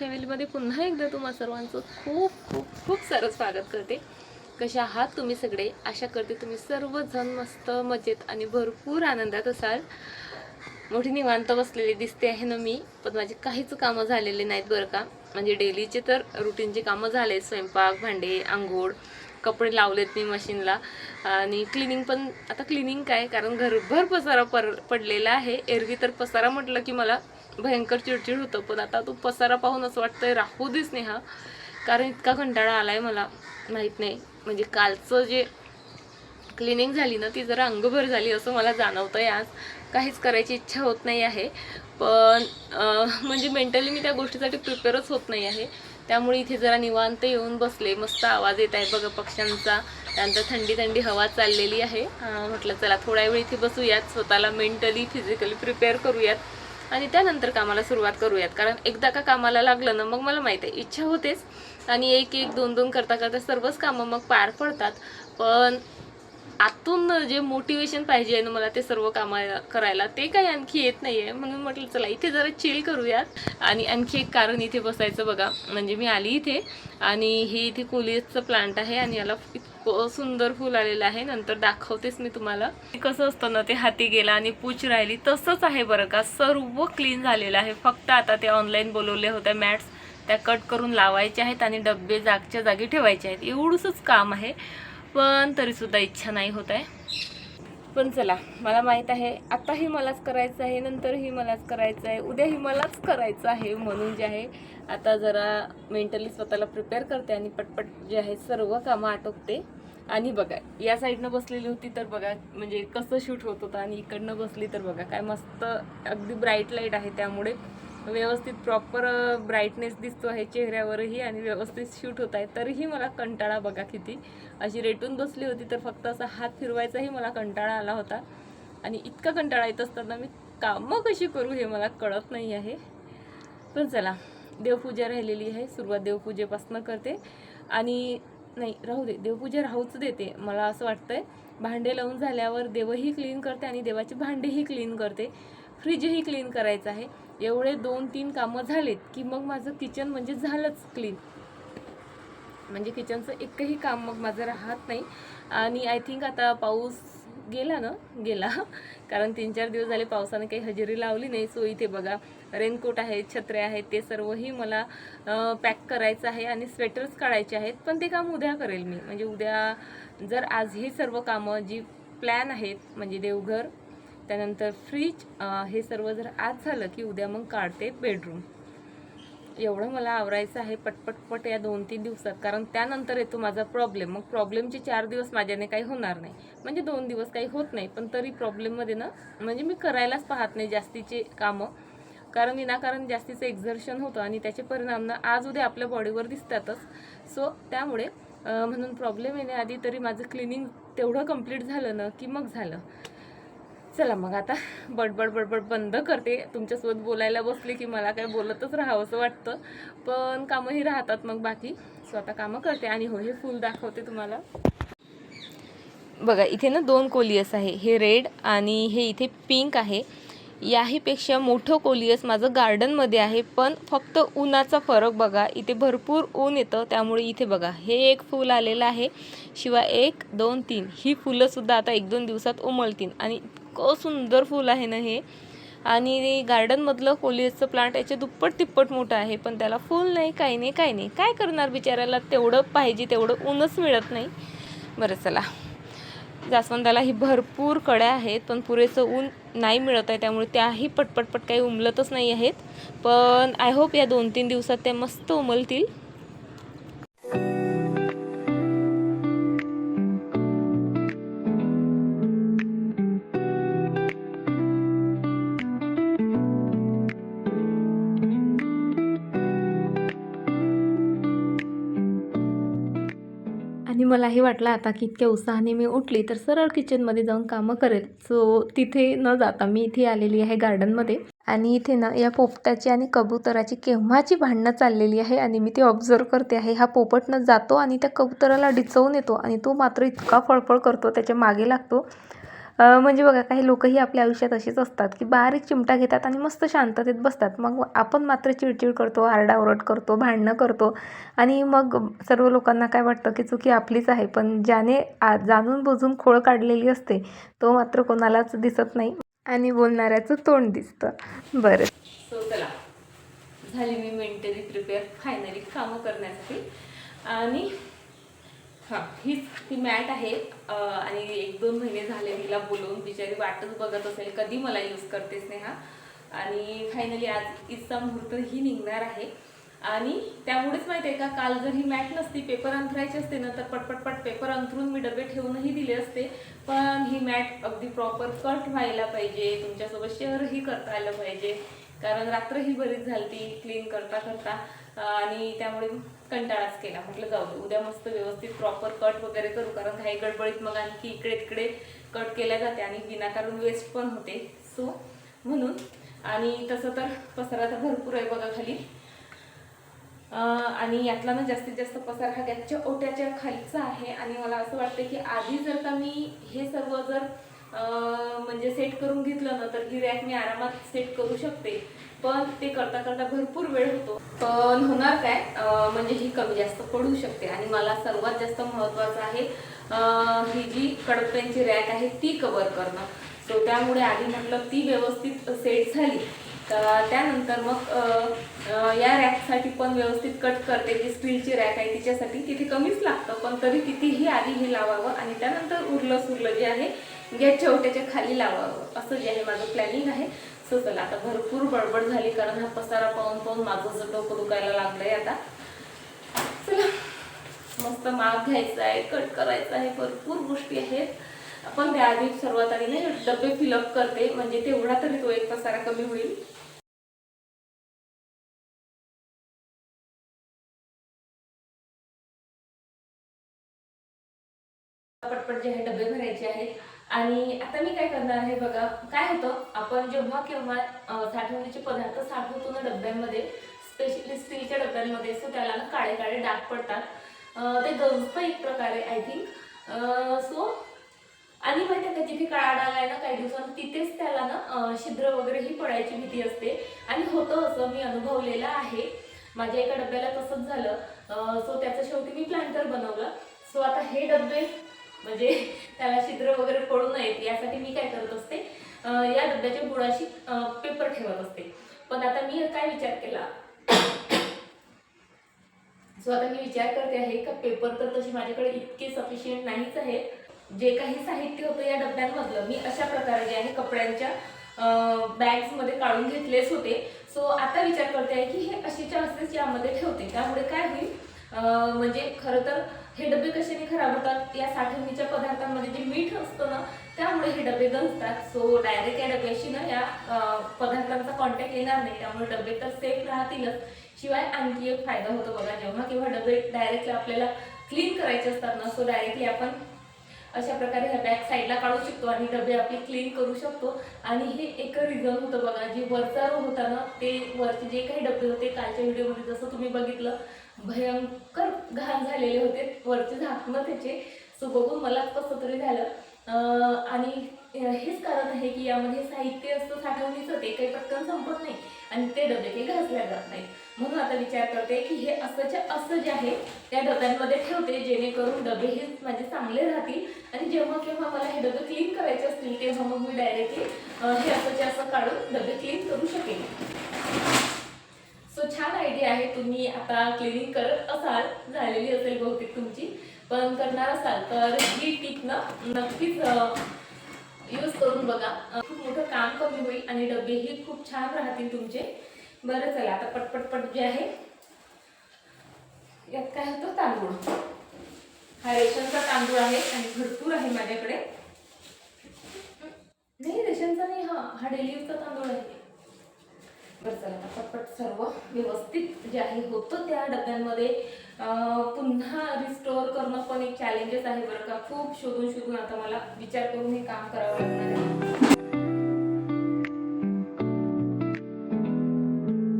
फॅमिलीमध्ये पुन्हा एकदा तुम्हा सर्वांचं खूप खूप खूप सारं स्वागत करते. कशा आहात तुम्ही सगळे? आशा करते तुम्ही सर्वजण मस्त मजेत आणि भरपूर आनंदात असाल. मोठी निवांत बसलेली दिसते आहे ना मी पण माझे काहीच कामं झालेले नाहीत बरं का. म्हणजे डेलीचे तर रुटीनचे कामं झाले स्वयंपाक भांडे आंघोळ कपडे लावलेत मी मशीनला. आणि क्लिनिंग पण आता क्लिनिंग काय? कारण घरभर पसारा पर पडलेला आहे. एरवी तर पसारा म्हटलं की मला भयंकर चिडचिड होतं पण आता तो पसारा पाहून असं वाटतंय राहू दे स्नेहा. कारण इतका कंटाळा आलाय मला माहीत नाही. म्हणजे कालचं जे क्लिनिंग झाली ना ती जरा अंगभर झाली असं मला जाणवतं आहे आज. काहीच करायची इच्छा होत नाही आहे. पण म्हणजे मेंटली मी त्या गोष्टीसाठी प्रिपेअरच होत नाही आहे. त्यामुळे इथे जरा निवांत येऊन बसले. मस्त आवाज येत आहे बघा पक्ष्यांचा. त्यानंतर थंडी थंडी हवा चाललेली आहे. म्हटलं चला थोड्या वेळ इथे बसूयात. स्वतःला मेंटली फिजिकली प्रिपेअर करूयात. आणि त्यानंतर कामाला सुरुवात करूयात. कारण एकदा का कामाला लागलं ना मग मला माहीत आहे इच्छा होतेच. आणि एक एक दोन दोन करता करता सर्वच कामं मग पार पडतात. पण आतून जे मोटिवेशन पाहिजे ना मला ते सर्व कामा करायला ते काही आणखी येत नाही आहे म्हणून म्हटलं चला इथे जरा चिल करूयात. आणि आणखी एक कारण इथे बसायचं बघा. म्हणजे मी आली इथे आणि हे इथे कोलियसचं प्लांट आहे आणि याला इतकं सुंदर फुल आलेलं आहे. नंतर दाखवतेच मी तुम्हाला. कसं असतं ना ते हाती गेला आणि पूछ राहिली तसंच आहे बरं का? सर्व क्लीन झालेलं आहे. फक्त आता ते ऑनलाईन बोलवले होत्या मॅट्स त्या कट करून लावायच्या आहेत आणि डब्बे जागच्या जागी ठेवायचे आहेत. एवढंच काम आहे. पण तरीसुद्धा इच्छा नाही होत आहे. पण चला मला माहीत आहे आताही मलाच करायचं आहे नंतरही मलाच करायचं आहे उद्याही मलाच करायचं आहे म्हणून जे आहे आता जरा मेंटली स्वतःला प्रिपेअर करते आणि पटपट जे आहे सर्व कामं आटोपते. आणि बघा या साईडनं बसलेली होती तर बघा म्हणजे कसं शूट होत होतं आणि इकडनं बसली तर बघा काय मस्त अगदी ब्राईट लाइट आहे त्यामुळे. व्यवस्थित प्रॉपर ब्राईटनेस दिसतो आहे चेहऱ्यावरही आणि व्यवस्थित शूट होत आहे तरीही मला कंटाळा बघा किती. अशी रेटून बसली होती तर फक्त असा हात फिरवायचाही मला कंटाळा आला होता. आणि इतका कंटाळा येत असताना मी कामं कशी करू हे मला कळत नाही आहे. पण चला देवपूजा राहिलेली आहे सुरुवात देवपूजेपासून करते. आणि नाही राहू दे देवपूजा राहूच देते मला असं वाटतंय. भांडे लावून झाल्यावर देवही क्लीन करते आणि देवाची भांडेही क्लीन करते. फ्रीजही क्लीन करायचं आहे. एवढे दोन तीन कामं झालेत की मग माझं किचन म्हणजे झालंच क्लीन म्हणजे किचनचं एकही काम मग माझं राहत नाही. आणि आय थिंक आता पाऊस गेला ना गेला. कारण तीन चार दिवस झाले पावसाने काही हजेरी लावली नाही. सो इथे बघा रेनकोट आहेत छत्रे आहेत ते सर्वही मला पॅक करायचं आहे आणि स्वेटर्स काढायचे आहेत. पण ते काम उद्या करेल मी. म्हणजे उद्या जर आज ही सर्व कामं जी प्लॅन आहेत म्हणजे देवघर त्यानंतर फ्रीज हे सर्व जर आज झालं की उद्या मग काढते बेडरूम एवढं मला आवरायचं आहे पटपटपट या दोन तीन दिवसात. कारण त्यानंतर येतो माझा प्रॉब्लेम मग प्रॉब्लेमचे चार दिवस माझ्याने काही होणार नाही. म्हणजे दोन दिवस काही होत नाही. पण तरी प्रॉब्लेममध्ये ना म्हणजे मी करायलाच पाहत नाही जास्तीचे कामं. कारण विनाकारण जास्तीचं एक्झर्शन होतं आणि त्याचे परिणाम ना आज उद्या आपल्या बॉडीवर दिसतातच. सो त्यामुळे म्हणून प्रॉब्लेम येण्याआधी तरी माझं क्लिनिंग तेवढं कंप्लीट झालं ना की मग झालं. चला मग आता बडबड बडबड बंद करते. तुमच्यासोबत बोलायला बसले की मला काय बोलतच राहावंसं वाटतं. पण कामंही राहतात मग बाकी. स्वतः कामं करते आणि हो हे फुल दाखवते तुम्हाला. बघा इथे ना दोन कोलियस आहे. हे रेड आणि हे इथे पिंक आहे. याहीपेक्षा मोठं कोलियस माझं गार्डनमध्ये आहे पण फक्त उन्हाचा फरक बघा. इथे भरपूर ऊन येतं त्यामुळे इथे बघा. हे एक फूल आलेलं आहे. शिवाय एक दोन तीन. ही फुलंसुद्धा आता एक दोन दिवसात उमलतील. आणि इतकं सुंदर फूल आहे ना हे. आणि गार्डनमधलं कोलियसचं प्लांट याच्या दुप्पट तिप्पट मोठं आहे पण त्याला फूल नाही काही नाही काही नाही. काय करणार बिचाऱ्याला? तेवढं पाहिजे तेवढं ऊनच मिळत नाही. बरं चला. जास्वंदाला ही भरपूर कड्या आहेत पण पुरेसं ऊन नाही मिळत आहे त्यामुळे त्याही पटपटपट काही उमलतच नाही आहेत. पण आय होप या दोन तीन दिवसात त्या मस्त उमलतील. मलाही वाटलं आता की इतक्या उत्साहाने मी उठली तर सरळ किचनमध्ये जाऊन कामं करेल. सो तिथे न जाता मी इथे आलेली आहे गार्डनमध्ये आणि इथे ना या पोपटाची आणि कबुतराची केव्हाची भांडणं चाललेली आहे आणि मी ती ऑब्झर्व करते आहे. हा पोपटनं जातो आणि त्या कबुतराला डिचवून येतो आणि तो मात्र इतका फळफळ करतो त्याच्यामागे लागतो. म्हणजे बघा काही लोकही आपल्या आयुष्यात असेच असतात की बारीक चिमटा घेतात आणि मस्त शांततेत बसतात. मग आपण मात्र चिडचिड करतो आरडाओरड करतो भांडणं करतो आणि मग सर्व लोकांना काय वाटतं की चुकी आपलीच आहे पण ज्याने आ जाणून बुजून खोळ काढलेली असते तो मात्र कोणालाच दिसत नाही आणि बोलणाऱ्याचं तोंड दिसतं. बरं. सो चला. झाली मी मेंटली प्रिपेअर फायनली कामं करण्यासाठी. आणि हां हीच ती मॅट आहे. आणि एक दोन महिने झाले तिला बोलवून बिचारी वाटच बघत असेल कधी मला यूज करते स्नेहा. आणि फायनली आज इचा मुहूर्त ही निघणार आहे. आणि त्यामुळेच माहिती आहे का काल जर ही मॅट नसती पेपर अंथरायची असते ना तर पटपटपट पेपर अंथरून मी डबे ठेवूनही दिले असते. पण ही मॅट अगदी प्रॉपर कट व्हायला पाहिजे. तुमच्यासोबत शेअरही करता आलं पाहिजे. कारण रात्रही बरीच झालती क्लीन करता करता. आणि त्यामुळे कंटाळाच केला. म्हटलं जाऊ दे उद्या मस्त व्यवस्थित प्रॉपर कट वगैरे करू. कारण काही गडबडीत मग आणखी इकडे तिकडे कट केल्या जाते आणि विनाकारण वेस्ट पण होते. सो म्हणून. आणि तसं तर पसारा तर भरपूर आहे बघा खाली. आणि यातला ना जास्तीत जास्त पसार हा गॅसच्या ओट्याच्या खालीचा आहे. आणि मला असं वाटतं की आधी जर का मी हे सर्व जर म्हणजे सेट करून घेतलं ना तर ही रॅक मी आरामात सेट करू शकते. पण ते करता करता भरपूर वेळ होतो. पण होणार काय? म्हणजे ही कमी जास्त पडू शकते. आणि मला सर्वात जास्त महत्त्वाचं आहे ही जी कडप्यांची रॅक आहे ती कवर करणं. सो त्यामुळे आधी म्हटलं ती व्यवस्थित सेट झाली. तर त्यानंतर मग या रॅकसाठी पण व्यवस्थित कट करते. जी स्टीलची रॅक आहे तिच्यासाठी तिथे कमीच लागतं. पण तरी तिथेही आधी हे लावावं. आणि त्यानंतर उरलं सुरलं जे आहे गॅसच्या चौट्याच्या खाली लावावं. असं जे आहे माझं प्लॅनिंग आहे. सो चला आता भरपूर बडबड झाली कारण हा पसारा पाहून पाहून माझं जर डोकं दुखायला लागलंय आता. चला मस्त माग घ्यायचा आहे कट करायचा आहे भरपूर गोष्टी आहेत. पण त्याआधी सर्वात आधी नाही डबे फिलअप करते म्हणजे तेवढा तरी तो एक पसारा कमी होईल. पटपट जे आहे डबे भरायचे आहेत. आणि आता मी काय करणार आहे बघा काय होतं आपण जेव्हा केव्हा अं, साठवणीचे पदार्थ साठवतो ना डब्यांमध्ये स्पेशली स्टीलच्या डब्यांमध्ये सो त्याला ना काळे काळे डाग पडतात. ते गंजतं एक प्रकारे आय थिंक सो आणि माहिती आहे का जिथे काळा डाग आहे ना काही दिवसांत तिथेच त्याला ना छिद्र वगैरे ही पडायची भीती असते. आणि होतं असं मी अनुभवलेलं आहे. माझ्या एका डब्याला तसंच झालं. सो त्याचं शेवटी मी प्लांटर बनवलं. सो आता हे डबे म्हणजे त्याला छिद्र वगैरे पडू नयेत यासाठी मी काय करत असते या डब्याच्या बुडाशी पेपर ठेवत असते. पण आता मी काय विचार केला? सो आता मी विचार करते आहे का पेपर तर तसे माझ्याकडे इतके सफिशियंट नाहीच आहे जे काही साहित्य होतं या डब्यांमधलं मी अशा प्रकारे जे आहे कपड्यांच्या बॅग्समध्ये काढून घेतलेच होते. सो आता विचार करते आहे की हे असेच्या असेच यामध्ये ठेवते त्यामुळे काय होईल? म्हणजे खरं तर हे डबे कशाने खराब होतात या साठवणीच्या पदार्थांमध्ये जे मीठ असतं ना त्यामुळे हे डबे गंजतात. सो डायरेक्ट या डब्याशी ना या पदार्थांचा कॉन्टॅक्ट येणार नाही. त्यामुळे डबे तर सेफ राहतीलच. शिवाय आणखी एक फायदा होतो बघा जेव्हा केव्हा डबे डायरेक्टली आपल्याला क्लीन करायचे असतात ना सो डायरेक्टली आपण अशा प्रकारे ह्या बॅक साईडला काढू शकतो आणि डबे आपले क्लीन करू शकतो. आणि हे एक रिझन होतं बघा जे वरचा रो होता ना ते वरचे जे काही डबे होते कालच्या व्हिडिओमध्ये जसं तुम्ही बघितलं भयंकर घाण झालेले होते वरचे झाकणं त्याचे. सो बघून मला कसं तरी झालं. आणि हेच कारण आहे की यामध्ये साहित्य असतं साठवणीचं ते काही पटकन संपत नाही आणि ते डबे काही घासल्या जात नाही म्हणून आता विचार करते की हे असंच्या असं जे आहे त्या डब्यांमध्ये ठेवते जेणेकरून डबे हे माझे चांगले राहतील आणि जेव्हा केव्हा मला हे डबे क्लीन करायचे असतील तेव्हा मग मी डायरेक्टली हे असंच्या असं काढून डबे क्लीन करू शकेन. सो छान आयडिया आहे. तुम्ही आता क्लिनिंग करत असाल झालेली असेल बहुतेक तुमची. पण करणार असाल तर ही टिप ना नक्कीच यूज करून बघा. खूप मोठं काम कमी होईल आणि डबेही खूप छान राहतील तुमचे. बरं चला आता पटपटपट जे आहे. यात काय होतं? तांदूळ. हा रेशनचा तांदूळ आहे आणि भरपूर आहे माझ्याकडे. नाही रेशनचा नाही हा हा डेली यूजचा तांदूळ आहे. चला पटपट सर्व व्यवस्थित जे आहे होतं त्या डब्यांमध्ये. पुन्हा रिस्टोअर करणं पण एक चॅलेंजेस आहे बरं का. खूप शोधून शोधून आता मला विचार करून हे काम करावं लागणार आहे.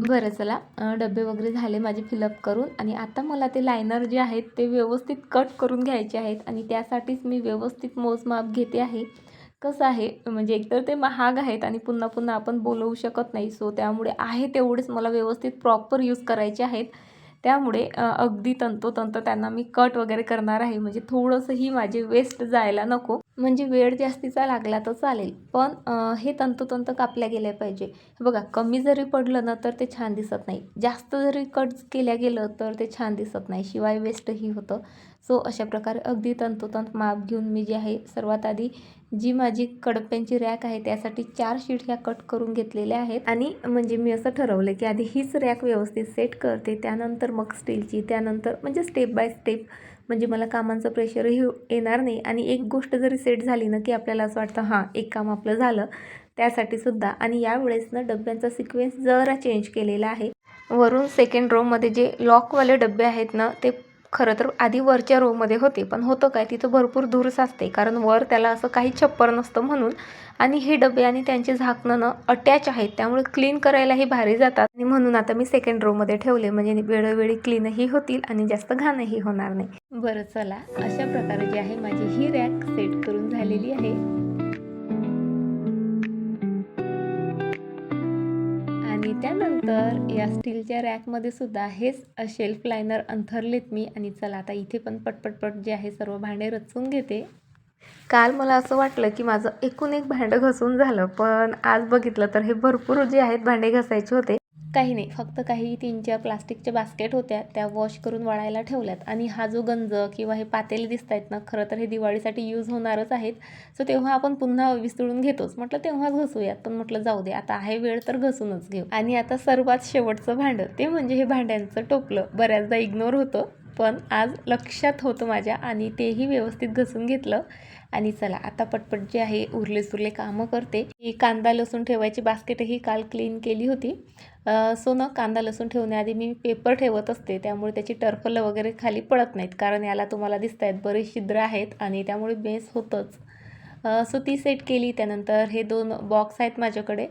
बरं चला डबे वगैरे झाले माझे फिलअप करून आणि आता मला ते लायनर जे आहेत ते व्यवस्थित कट करून घ्यायचे आहेत आणि त्यासाठीच मी व्यवस्थित मोजमाप घेते आहे. कसं आहे म्हणजे एकतर ते महाग आहेत आणि पुन्हा पुन्हा आपण बोलवू शकत नाही. सो त्यामुळे आहे तेवढेच मला व्यवस्थित प्रॉपर यूज करायचे आहेत. त्यामुळे अगदी तंतोतंत त्यांना मी कट वगैरे करणार आहे. म्हणजे थोडंसंही माझे वेस्ट जायला नको. म्हणजे वेळ जास्तीचा लागला तर चालेल. पण हे तंतोतंत कापल्या गेले पाहिजे. बघा कमी जरी पडलं ना तर ते छान दिसत नाही. जास्त जरी कट केल्या गेलं तर ते छान दिसत नाही. शिवाय वेस्टही होतं. सो अशा प्रकारे अगदी तंतोतंत माप घेऊन मी जे आहे सर्वात आधी जी माझी कडप्यांची रॅक आहे त्यासाठी चार शीट ह्या कट करून घेतलेल्या आहेत. आणि म्हणजे मी असं ठरवलं की आधी हीच रॅक व्यवस्थित सेट करते त्यानंतर मग स्टीलची त्यानंतर म्हणजे स्टेप बाय स्टेप म्हणजे मला कामांचं प्रेशरही येणार नाही. आणि एक गोष्ट जरी सेट झाली ना की आपल्याला असं वाटतं हां एक काम आपलं झालं त्यासाठी सुद्धा. आणि यावेळेस ना डब्यांचा सिक्वेन्स जरा चेंज केलेला आहे. वरून सेकंड रोमध्ये जे लॉकवाले डबे आहेत ना ते खरं तर आधी वरच्या रोमध्ये होते पण होतं काय? तिथं भरपूर धूर साचते कारण वर त्याला असं काही छप्पर नसतं म्हणून. आणि हे डबे आणि त्यांचे झाकणं ना अटॅच आहेत त्यामुळे क्लीन करायलाही भारी जातात. आणि म्हणून आता मी सेकंड रोमध्ये ठेवले म्हणजे वेळोवेळी क्लीनही होतील आणि जास्त घाणही होणार नाही. बरं चला. अशा प्रकारे जी आहे माझी ही रॅक सेट करून झालेली आहे. आणि त्यानंतर या स्टीलच्या रॅकमध्ये सुद्धा हेच शेल्फ लायनर अंथरलेत मी. आणि चला आता इथे पण पटपटपट जे आहे सर्व भांडे रचून घेते. काल मला असं वाटलं की माझं एकूण एक भांडं घसून झालं पण आज बघितलं तर हे भरपूर जे आहेत भांडे घसायचे होते. काही नाही. फक्त काही तीन चार प्लास्टिकच्या बास्केट होत्या त्या वॉश करून वाळायला ठेवल्यात. आणि हा जो गंज किंवा हे पातेले दिसत आहेत ना खरं तर हे दिवाळीसाठी यूज होणारच आहेत. सो तेव्हा आपण पुन्हा विसळून घेतोच. म्हटलं तेव्हाच घसूयात पण म्हटलं जाऊ दे आता आहे वेळ तर घसूनच घेऊ. आणि आता सर्वात शेवटचं भांडं ते म्हणजे हे भांड्यांचं टोपलं. बऱ्याचदा इग्नोर होतं. पण आज लक्षात होतं माझ्या आणि तेही व्यवस्थित घसून घेतलं. आणि चला आता पटपट जे आहे उरले सुरले कामं करते. ही कांदा लसूण ठेवायची बास्केटही काल क्लीन केली होती. सो ना कांदा लसूण ठेवण्याआधी मी पेपर ठेवत असते. त्यामुळे त्याची टर्फलं वगैरे खाली पडत नाहीत. कारण याला तुम्हाला दिसत आहेत बरेच छिद्र आहेत आणि त्यामुळे बेस होतंच. सो ती सेट केली त्यानंतर हे दोन बॉक्स आहेत माझ्याकडे.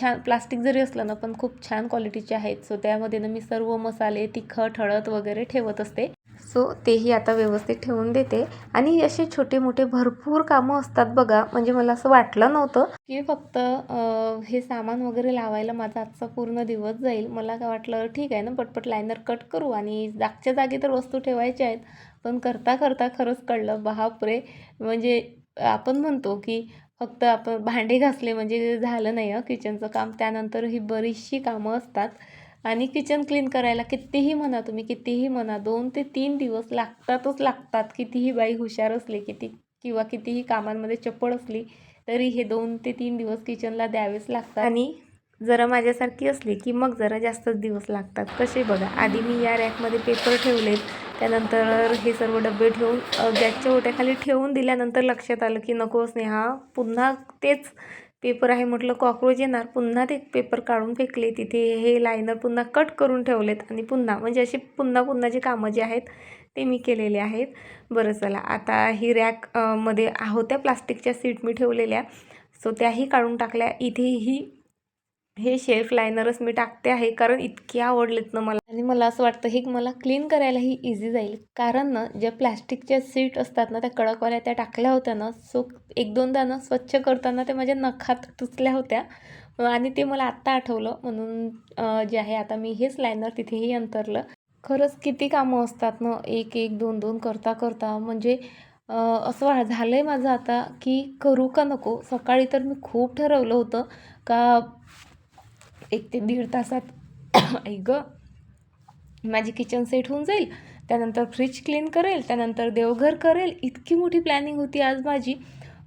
छान प्लास्टिक जरी असलं ना पण खूप छान क्वालिटीचे आहेत. सो त्यामध्ये ना मी सर्व मसाले तिखट हळद वगैरे ठेवत असते. सो तेही आता व्यवस्थित ठेवून देते. आणि असे छोटे मोठे भरपूर कामं असतात बघा. म्हणजे मला असं वाटलं नव्हतं की फक्त हे सामान वगैरे लावायला माझा आजचा पूर्ण दिवस जाईल. मला काय वाटलं ठीक आहे ना पटपट लायनर कट करू. आणि जागच्या जागी तर वस्तू ठेवायच्या आहेत. पण करता करता खरंच कळलं बापरे! म्हणजे आपण म्हणतो की फक्त आपण भांडे घासले म्हणजे झालं नाही किचनचं काम. त्यानंतर ही बरीचशी कामं असतात. आणि किचन क्लीन करायला कितीही म्हणा तुम्ही कितीही म्हणा दोन ते तीन दिवस लागतातच लागतात. कितीही बाई हुशार असली किती किंवा कितीही कामांमध्ये चपळ असली तरी हे दोन ते तीन दिवस किचनला द्यावेच लागतात. आणि जरा माझ्यासारखी असली की मग जरा जास्तच दिवस लागतात. कसे बघा आधी मी या रॅकमध्ये पेपर ठेवलेत. त्यानंतर हे सर्व डबे ठेवून गॅसच्या ओट्याखाली ठेवून दिल्यानंतर लक्षात आलं की नको स्नेहा पुन्हा तेच पेपर आहे म्हटलं कॉक्रोच येणार. पुन्हा ते पेपर काढून फेकले. तिथे हे लायनर पुन्हा कट करून ठेवलेत आणि पुन्हा म्हणजे असे पुन्हा पुन्हा जे कामं जी आहेत ते मी केलेले आहेत. बरं चला आता ही रॅकमध्ये होत्या प्लास्टिकच्या सीट मी ठेवलेल्या. सो त्याही काढून टाकल्या. इथेही हे शेल्फ लायनरच मी टाकते आहे कारण इतके आवडलेत ना मला. आणि मला असं वाटतं हे मला क्लीन करायलाही इझी जाईल. कारण ना ज्या प्लॅस्टिकच्या सीट असतात ना त्या कडकवाल्या त्या टाकल्या होत्या ना सो एक दोनदा ना स्वच्छ करताना ते माझ्या नखात तुचल्या होत्या. आणि ते मला आत्ता आठवलं म्हणून जे आहे आता मी हेच लायनर तिथेही अंतरलं. खरंच किती कामं असतात ना एक एक दोन दोन करता करता. म्हणजे असं वा- झालं आहे माझं आता की करू का नको? सकाळी तर मी खूप ठरवलं होतं का एक ते दीड तासात आई गं माझी किचन सेट होऊन जाईल त्यानंतर फ्रीज क्लीन करेल त्यानंतर देवघर करेल. इतकी मोठी प्लॅनिंग होती आज माझी.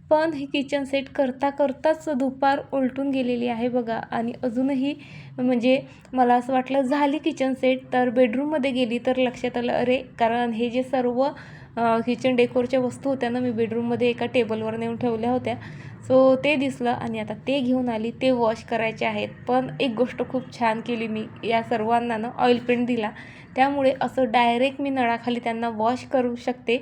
पण ही किचन सेट करता करताच दुपार उलटून गेलेली आहे बघा. आणि अजूनही म्हणजे मला असं वाटलं झाली किचन सेट तर बेडरूममध्ये गेली तर लक्षात आलं अरे कारण हे जे सर्व किचन डेकोरच्या वस्तू होत्या ना मी बेडरूममध्ये एका टेबलवर नेऊन ठेवल्या होत्या. सो ते दिसलं आणि आता ते घेऊन आली ते वॉश करायचे आहेत. पण एक गोष्ट खूप छान केली मी या सर्वांना ना ऑइल पेंट दिला. त्यामुळे असं डायरेक्ट मी नळाखाली त्यांना वॉश करू शकते.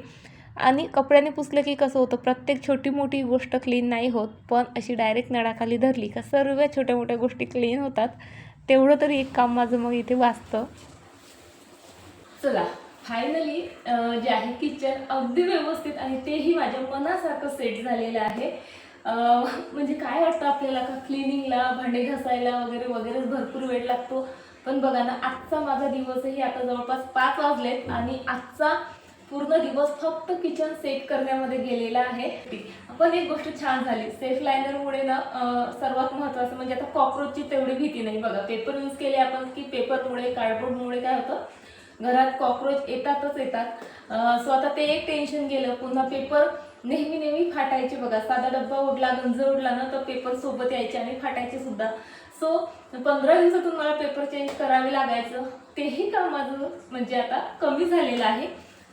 आणि कपड्याने पुसलं की कसं होतं प्रत्येक छोटी मोठी गोष्ट क्लीन नाही होत पण अशी डायरेक्ट नळाखाली धरली का सर्व छोट्या मोठ्या गोष्टी क्लीन होतात. तेवढं तरी एक काम माझं मग इथे वाचतं. चला फायनली जे आहे किचन अगदी व्यवस्थित आणि तेही माझ्या मनासारखं सेट झालेलं आहे. म्हणजे काय वाटतं आपल्याला का क्लिनिंगला भांडे घासायला वगैरे वगैरेच भरपूर वेळ लागतो. पण बघा ना आजचा माझा दिवसही आता जवळपास पाच वाजलेत आणि आजचा पूर्ण दिवस फक्त किचन सेट करण्यामध्ये गेलेला आहे. पण एक गोष्ट छान झाली. सेफ लायनरमुळे ना सर्वात महत्त्वाचं म्हणजे आता कॉक्रोचची तेवढी भीती नाही बघा. पेपर यूज केले आपण की पेपरमुळे कार्डबोर्डमुळे काय होतं? घरात कॉक्रोच येतातच येतात. सो आता ते एक टेन्शन गेलं. पुन्हा पेपर नेहमी नेहमी फाटायचे बघा. साधा डब्बा उडला गंज उडला ना तर पेपर सोबत यायचे आणि फाटायचे सुद्धा. सो पंधरा दिवसातून मला पेपर चेंज करावे लागायचं. तेही काम माझं म्हणजे आता कमी झालेलं आहे.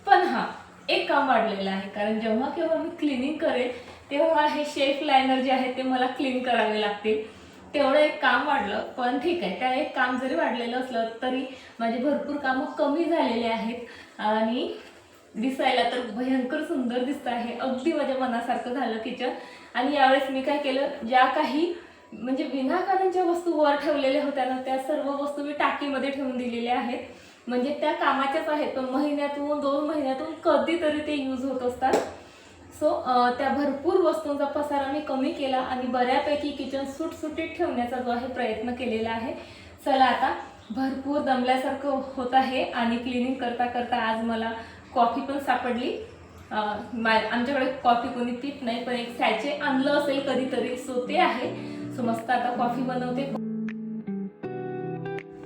पण हा एक काम वाढलेलं आहे. कारण जेव्हा केव्हा मी क्लिनिंग करेल तेव्हा हे शेफ लायनर जे आहे ते मला क्लीन करावे लागतील. तेवढं एक काम वाढलं. पण ठीक आहे त्या एक काम जरी वाढलेलं असलं तरी माझे भरपूर कामं कमी झालेले आहेत. आणि दिसायला तर भयंकर सुंदर दिसत आहे. अगदी माझ्या मनासारखं झालं किचन. आणि यावेळेस मी काय केलं ज्या काही म्हणजे विनाकारण ज्या वस्तू वर ठेवलेल्या होत्या ना त्या सर्व वस्तू मी टाकीमध्ये ठेवून दिलेल्या आहेत. म्हणजे त्या कामाच्याच आहेत पण महिन्यातून दोन महिन्यातून कधीतरी ते यूज होत असतात. सो त्या भरपूर वस्तूंचा पसारा मी कमी केला आणि बऱ्यापैकी किचन सुटसुटीत ठेवण्याचा जो आहे प्रयत्न केलेला आहे. चला आता भरपूर दमल्यासारखं होत आहे आणि क्लिनिंग करता करता आज मला कॉफी पण सापडली. आमच्याकडे कॉफी कोणी पीत नाही पण एक सॅचे आणलं असेल कधीतरी सो ते आहे. सो मस्त आता कॉफी बनवते.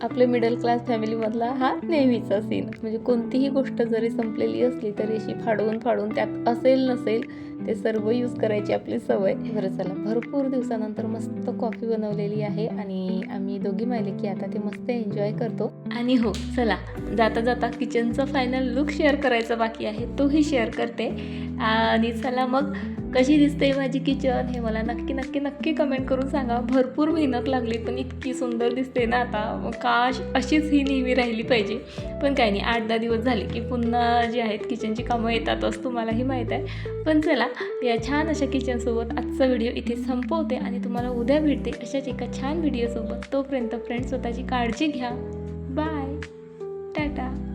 आपल्या मिडल क्लास फॅमिलीमधला हा नेहमीचा सीन म्हणजे कोणतीही गोष्ट जरी संपलेली असली तरी अशी फाडवून फाडून त्यात असेल नसेल ते सर्व यूज करायची आपली सवय. बरं चला. भरपूर दिवसानंतर मस्त कॉफी बनवलेली आहे आणि आम्ही दोघी माहिले की आता ते मस्त एन्जॉय करतो. आणि हो चला. जाता जाता किचनचा फायनल लुक शेअर करायचा बाकी आहे तोही शेअर करते. आणि चला मग कशी दिसते माझी किचन हे मला नक्की नक्की नक्की कमेंट करून सांगा. भरपूर मेहनत लागली पण इतकी सुंदर दिसते ना आता. काश अशीच ही नेहमी राहिली पाहिजे. पण काही नाही आठ दहा दिवस झाले की पुन्हा जी आहेत किचनची कामं येतातच तुम्हालाही माहीत आहे. पण चला या छान अशा किचनसोबत आजचा व्हिडिओ इथे संपवते आणि तुम्हाला उद्या भेटते अशाच एका छान व्हिडिओसोबत तोपर्यंत फ्रेंड स्वतःची काळजी घ्या. बाय टाटा